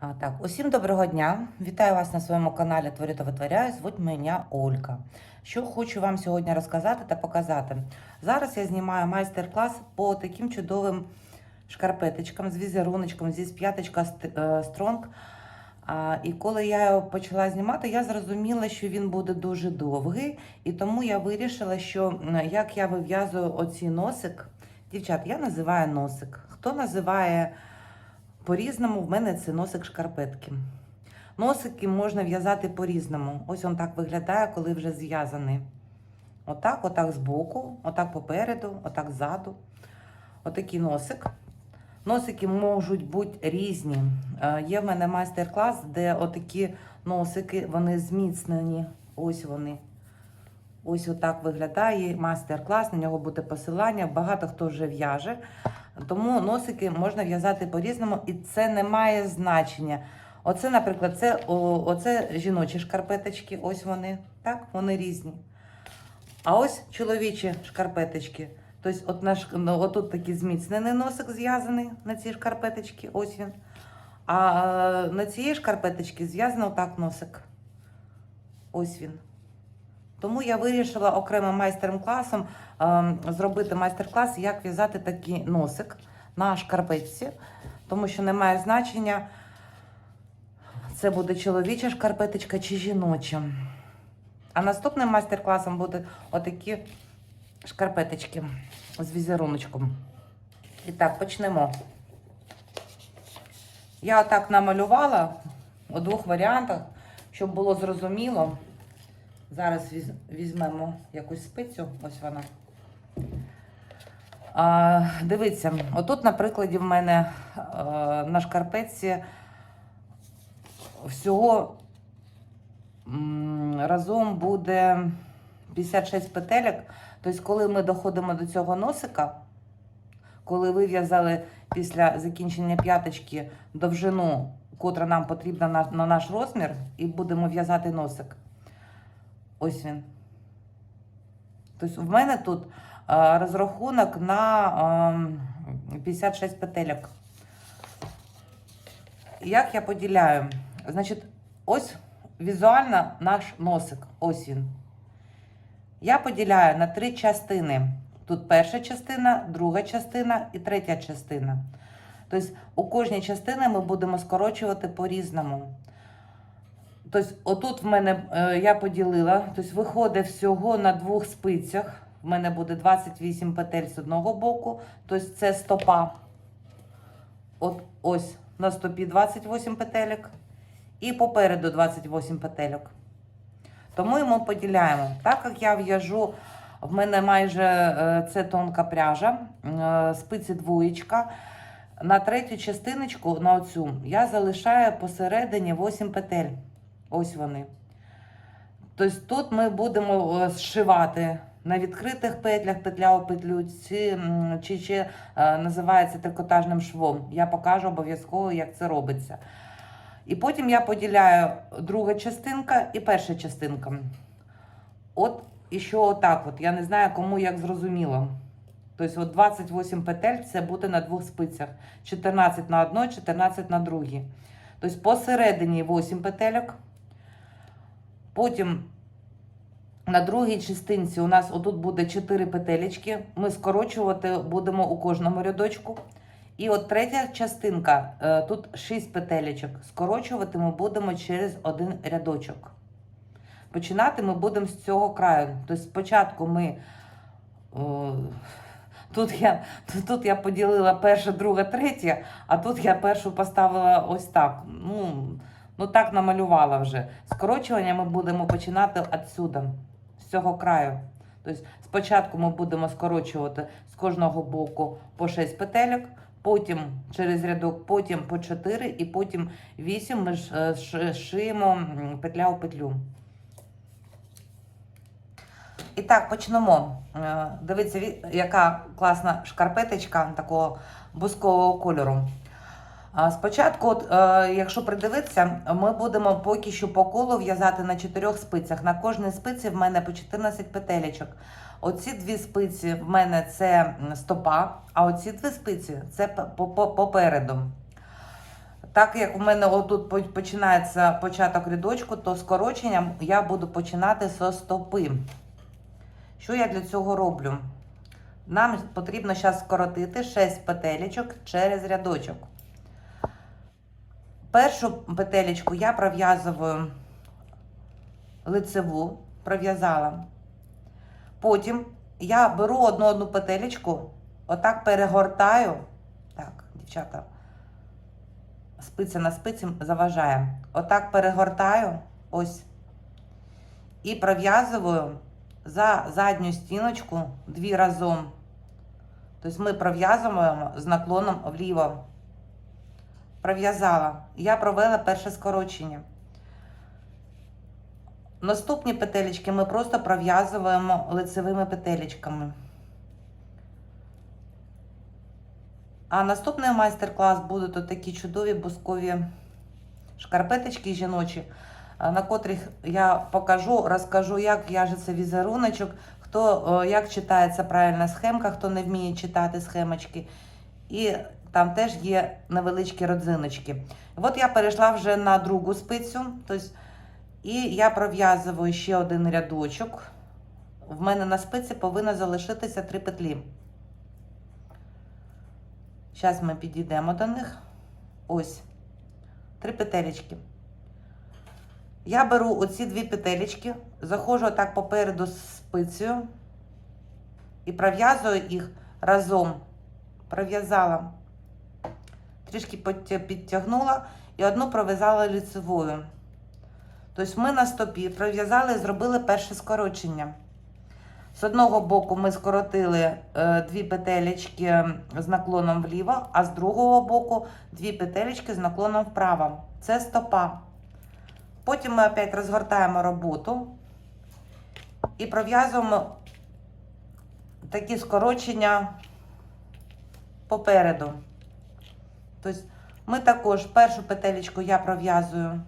А, так, усім доброго дня. Вітаю вас на своєму каналі Творю та витворяю. Звуть мене Олька. Що хочу вам сьогодні розказати та показати. Зараз я знімаю майстер-клас по таким чудовим шкарпеточкам з візеруночком зі п'яточка Стронг. А, і коли я його почала знімати, я зрозуміла, що він буде дуже довгий, і тому я вирішила, що як я вив'язую оці носик. Дівчат, я називаю носик. Хто називає по-різному, в мене це носик шкарпетки. Носики можна в'язати по-різному. Ось він так виглядає, коли вже зв'язаний. Отак, отак збоку, отак попереду, отак ззаду. Отакий носик. Носики можуть бути різні. Е, Є в мене майстер-клас, де отакі носики, вони зміцнені. Ось вони. Ось отак виглядає майстер-клас, на нього буде посилання. Багато хто вже в'яже. Тому носики можна в'язати по-різному, і це не має значення. Оце, наприклад, це, о, оце жіночі шкарпеточки, ось вони, так, вони різні. А ось чоловічі шкарпеточки. Тобто, от наш, ну, отут такий зміцнений носик зв'язаний на цій шкарпеточці, ось він. А е, на цієї шкарпеточці зв'язано отак носик. Ось він. Тому я вирішила окремим майстер-класом ем, зробити майстер-клас, як в'язати такий носик на шкарпетці, тому що немає значення, це буде чоловіча шкарпеточка чи жіноча. А наступним майстер-класом будуть отакі шкарпеточки з візеруночком. І так, почнемо. Я отак намалювала у двох варіантах, щоб було зрозуміло. Зараз візьмемо якусь спицю, ось вона. А, дивіться, отут на прикладі в мене а, на шкарпетці всього м, разом буде 56 петелек. Тобто, коли ми доходимо до цього носика, коли вив'язали після закінчення п'яточки довжину, котра нам потрібна на, на наш розмір, і будемо в'язати носик. Ось він. Тобто в мене тут е, розрахунок на е, 56 петельок. Як я поділяю? Значить, ось візуально наш носик. Ось він. Я поділяю на три частини. Тут перша частина, друга частина і третя частина. Тобто у кожній частині ми будемо скорочувати по-різному. Тобто, отут в мене е, я поділила, тобто виходить всього на двох спицях. В мене буде 28 петель з одного боку, тобто це стопа. От ось на стопі 28 петелек. І попереду 28 петельок. Тому ми поділяємо. Так як я в'яжу, в мене майже е, це тонка пряжа, е, спиці двоєчка. На третю частиночку, на оцю, я залишаю посередині 8 петель. Ось вони. Тобто тут ми будемо е, зшивати на відкритих петлях, петля у петлю, чи, м, чи е, називається трикотажним швом. Я покажу обов'язково, як це робиться. І потім я поділяю друга частинка і перша частинка. От і що отак. От. Я не знаю, кому як зрозуміло. Тобто от 28 петель це буде на двох спицях. 14 на одній, 14 на другій. Тобто посередині 8 петельок. Потім на другій частинці у нас отут буде 4 петелечки. Ми скорочувати будемо у кожному рядочку. І от третя частинка, е, тут 6 петелечок. Скорочувати ми будемо через один рядочок. Починати ми будемо з цього краю. Тобто спочатку ми. О, тут, я, тут я поділила перша, друга, третя, а тут я першу поставила ось так. Ну, ну так намалювала вже. Скорочування ми будемо починати відсюди, з цього краю. Тобто спочатку ми будемо скорочувати з кожного боку по 6 петелек, потім через рядок, потім по 4 і потім 8 ми е, шиємо петля у петлю. І так, почнемо. Е, Дивіться, яка класна шкарпеточка такого бускового кольору. Спочатку, от, е, якщо придивитися, ми будемо поки що по колу в'язати на чотирьох спицях. На кожній спиці в мене по 14 петелечок. Оці дві спиці в мене це стопа, а оці дві спиці це попереду. Так як у мене отут починається початок рядочку, то скороченням я буду починати зі стопи. Що я для цього роблю? Нам потрібно зараз скоротити 6 петелечок через рядочок. Першу петелечку я пров'язую лицеву, пров'язала. Потім я беру одну одну петелечку, отак перегортаю. Так, дівчата, спиця на спиці заважає. Отак перегортаю, ось. І пров'язую за задню стіночку дві разом. Тобто ми пров'язуємо з наклоном вліво. Пров'язала. Я провела перше скорочення. Наступні петелечки ми просто пров'язуємо лицевими петелечками. А наступний майстер-клас будуть от такі чудові бускові шкарпеточки жіночі, е, на котрих я покажу, розкажу, як в'яжеться візеруночок, хто е, як читається правильна схемка, хто не вміє читати схемочки. І там теж є невеличкі родзиночки. От я перейшла вже на другу спицю. Тобто, і я пров'язую ще один рядочок. В мене на спиці повинно залишитися три петлі. Зараз ми підійдемо до них. Ось. Три петелечки. Я беру оці дві петелечки, заходжу отак попереду з спицею і пров'язую їх разом. Пров'язала. Трішки підтягнула і одну пров'язала лицевою. Тобто ми на стопі пров'язали і зробили перше скорочення. З одного боку ми скоротили е, дві петелечки з наклоном вліво, а з другого боку дві петелечки з наклоном вправо. Це стопа. Потім ми опять розгортаємо роботу і пров'язуємо такі скорочення попереду. Тобто ми також першу петелечку я пров'язую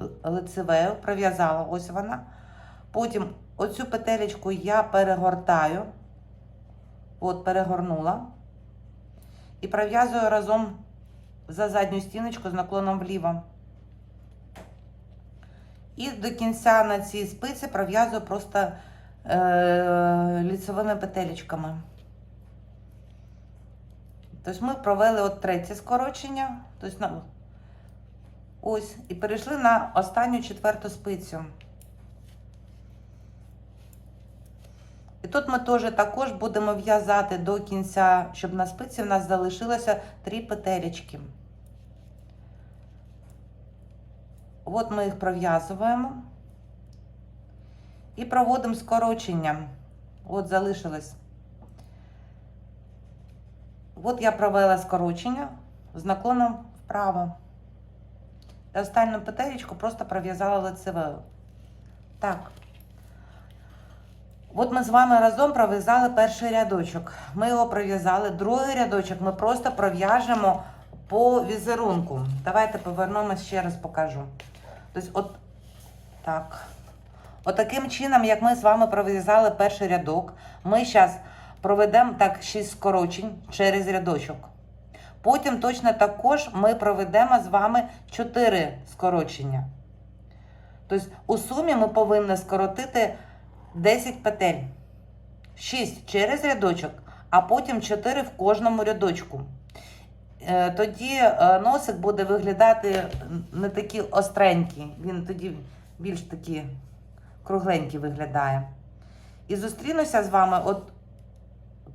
л- лицевою, пров'язала, ось вона. Потім оцю петелечку я перегортаю, от перегорнула, і пров'язую разом за задню стіночку з наклоном вліво. І до кінця на цій спиці пров'язую просто е, ліцевими петелечками. Тобто ми провели от третє скорочення. Тобто ось, і перейшли на останню четверту спицю. І тут ми теж також будемо в'язати до кінця, щоб на спиці в нас залишилося три петелечки. От ми їх пров'язуємо і проводимо скорочення. От залишилось. От я провела скорочення з наклоном вправо. І останню петелечку просто пров'язала лицевою. Так. От ми з вами разом пров'язали перший рядочок. Ми його пров'язали. Другий рядочок ми просто пров'яжемо по візерунку. Давайте повернемось ще раз покажу. Тобто, от так. От чином, як ми з вами пров'язали перший рядок, ми зараз проведемо так 6 скорочень через рядочок. Потім точно також ми проведемо з вами 4 скорочення. Тобто, у сумі ми повинні скоротити 10 петель. 6 через рядочок, а потім 4 в кожному рядочку. Е, Тоді е, носик буде виглядати не такий остренький, він тоді більш такий кругленький виглядає. І зустрінуся з вами, от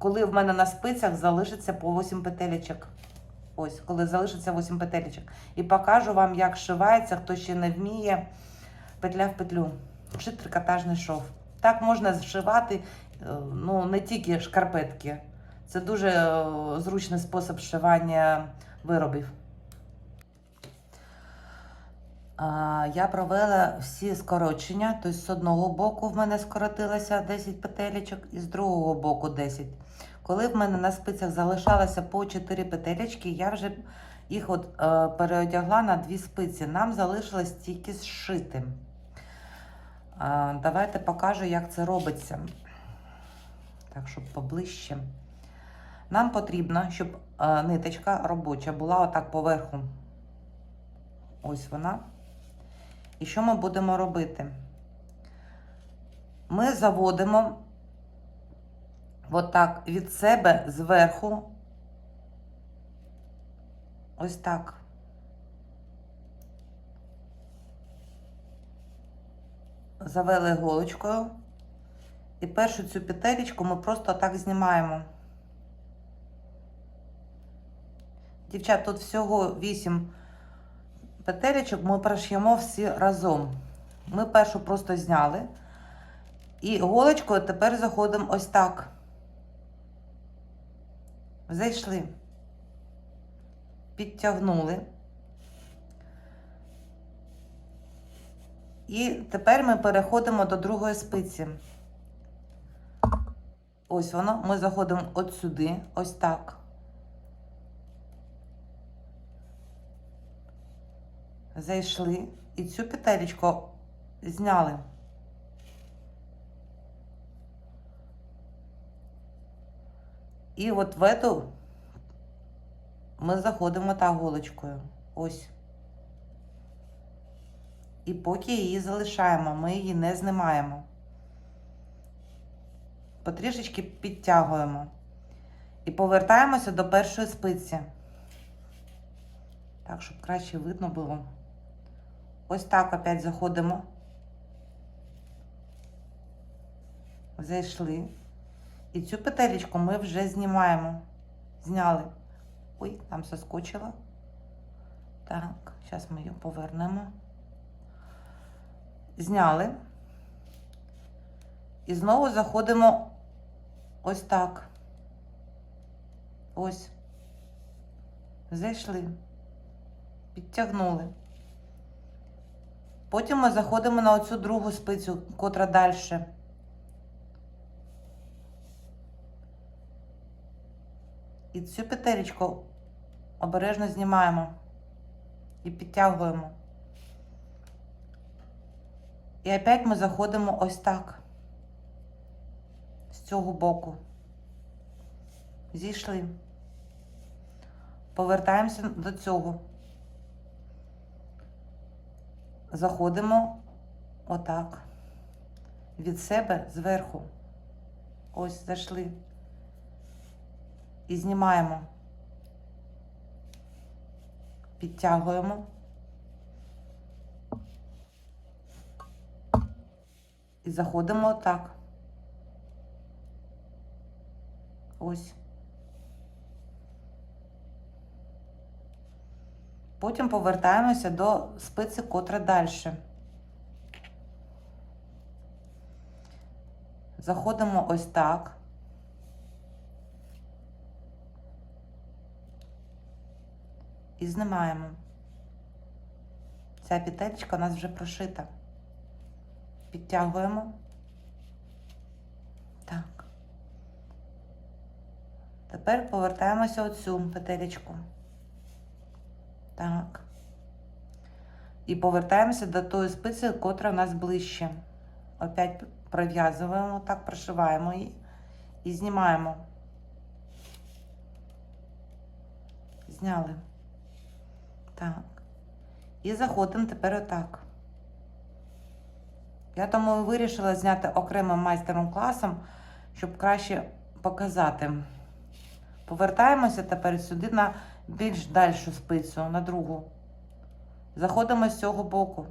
коли в мене на спицях залишиться по 8 петелечок. Ось, коли залишиться 8 петелечок. І покажу вам, як шивається, хто ще не вміє петля в петлю. Чи трикотажний шов. Так можна зшивати е, ну, не тільки шкарпетки. Це дуже е, зручний спосіб зшивання виробів. Я провела всі скорочення, тобто з одного боку в мене скоротилося 10 петелечок і з другого боку 10. Коли в мене на спицях залишалося по 4 петелечки, я вже їх от, е, переодягла на дві спиці. Нам залишилось тільки зшити. А, Давайте покажу, як це робиться. Так, щоб поближче. Нам потрібно, щоб е, ниточка робоча була отак поверху. Ось вона. І що ми будемо робити? Ми заводимо отак від себе зверху. Ось так. Завели голочкою. І першу цю петелечку ми просто так знімаємо. Дівчат, тут всього 8 петелечок, ми прош'ємо всі разом. Ми першу просто зняли. І голочкою тепер заходимо ось так. Зайшли. Підтягнули. І тепер ми переходимо до другої спиці. Ось воно. Ми заходимо от сюди, ось так. Зайшли і цю петелечку зняли. І от в эту ми заходимо та голочкою. Ось. І поки її залишаємо, ми її не знімаємо. Потрішечки підтягуємо. І повертаємося до першої спиці. Так, щоб краще видно було. Ось так опять заходимо. Зайшли. І цю петелечку ми вже знімаємо. Зняли. Ой, там соскочила. Так, зараз ми її повернемо. Зняли. І знову заходимо ось так. Ось. Зайшли. Підтягнули. Потім ми заходимо на оцю другу спицю, котра далі. Цю петелечку обережно знімаємо і підтягуємо. І опять ми заходимо ось так. З цього боку. Зійшли. Повертаємося до цього. Заходимо отак. Від себе зверху. Ось зайшли. І знімаємо. Підтягуємо. І заходимо отак. Ось. Потім повертаємося до спиці, котра далі. Заходимо ось так. І знімаємо. Ця петелька у нас вже прошита. Підтягуємо. Так. Тепер повертаємося оцю петелечку. Так. І повертаємося до тої спиці, котра у нас ближче. Опять пров'язуємо, так, прошиваємо її і знімаємо. Зняли. Так. І заходимо тепер отак. Я тому вирішила зняти окремим майстером класом, щоб краще показати. Повертаємося тепер сюди на більш дальшу спицю, на другу. Заходимо з цього боку.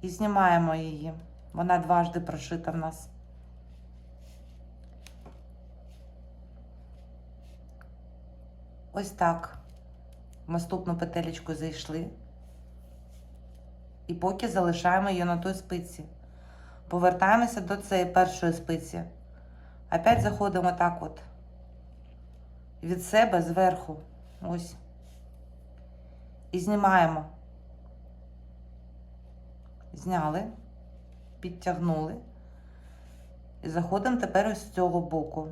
І знімаємо її. Вона дважди прошита в нас. Ось так. В наступну петелечку зайшли. І поки залишаємо її на той спиці. Повертаємося до цієї першої спиці. Опять заходимо так от. Від себе зверху. Ось. І знімаємо. Зняли, підтягнули. І заходимо тепер ось з цього боку.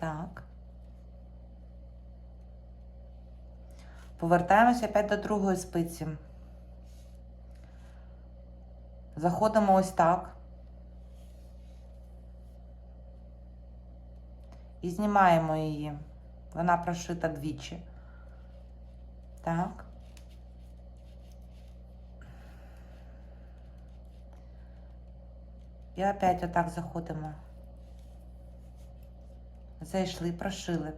Так. Повертаємося опять до другої спиці. Заходимо ось так. І знімаємо її. Вона прошита двічі. Так. І опять отак заходимо. Зайшли, прошили.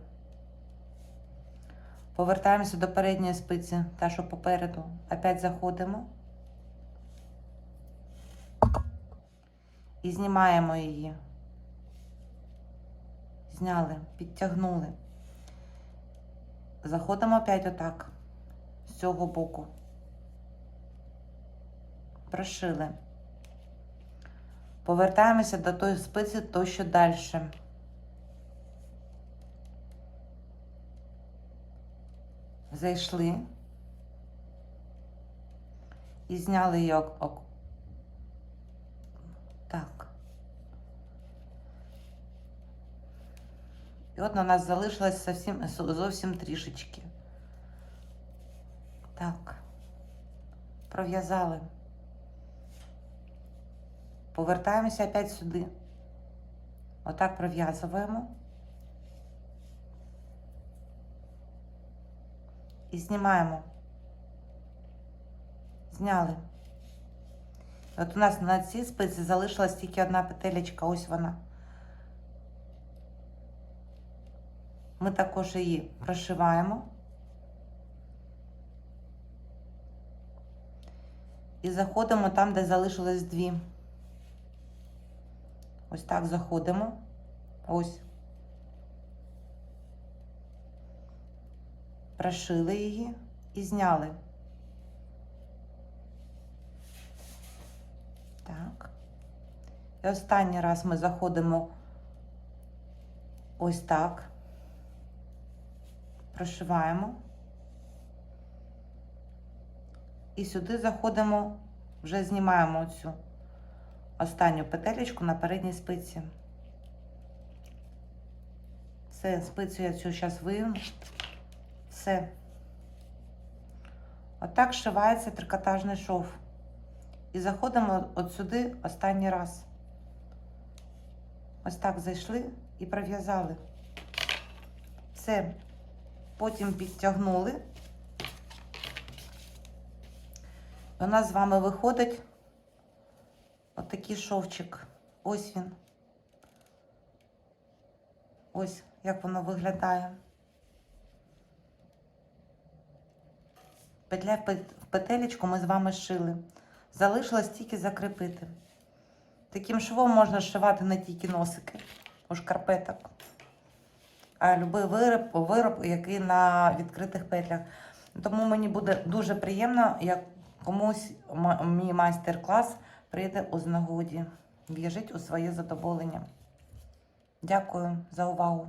Повертаємося до передньої спиці, та що попереду. Опять заходимо. І знімаємо її. Зняли, підтягнули. Заходимо опять отак, з цього боку. Прошили. Повертаємося до тої спиці, то що далі. Зайшли і зняли її ок- ок- так. І от у нас залишилось зовсім, зовсім трішечки. Так. Пров'язали. Повертаємося опять сюди. Отак пров'язуємо. І знімаємо. Зняли. От у нас на цій спиці залишилась тільки одна петелечка, ось вона. Ми також її прошиваємо. І заходимо там, де залишилось дві. Ось так заходимо. Ось. Прошили її і зняли. Так. І останній раз ми заходимо ось так. Прошиваємо. І сюди заходимо, вже знімаємо цю останню петелечку на передній спиці. Все, спицю я цю зараз вийму. Все. Отак шивається трикотажний шов. І заходимо от сюди останній раз. Ось так зайшли і пров'язали. Все. Потім підтягнули. І У нас з вами виходить отакий шовчик. Ось він. Ось як воно виглядає. Петля в пет- петелечку ми з вами шили. Залишилось тільки закріпити. Таким швом можна зшивати не тільки носики у шкарпеток, а будь-який вироб, вироб, який на відкритих петлях. Тому мені буде дуже приємно, як комусь мій майстер-клас прийде у знагоді. В'яжіть у своє задоволення. Дякую за увагу.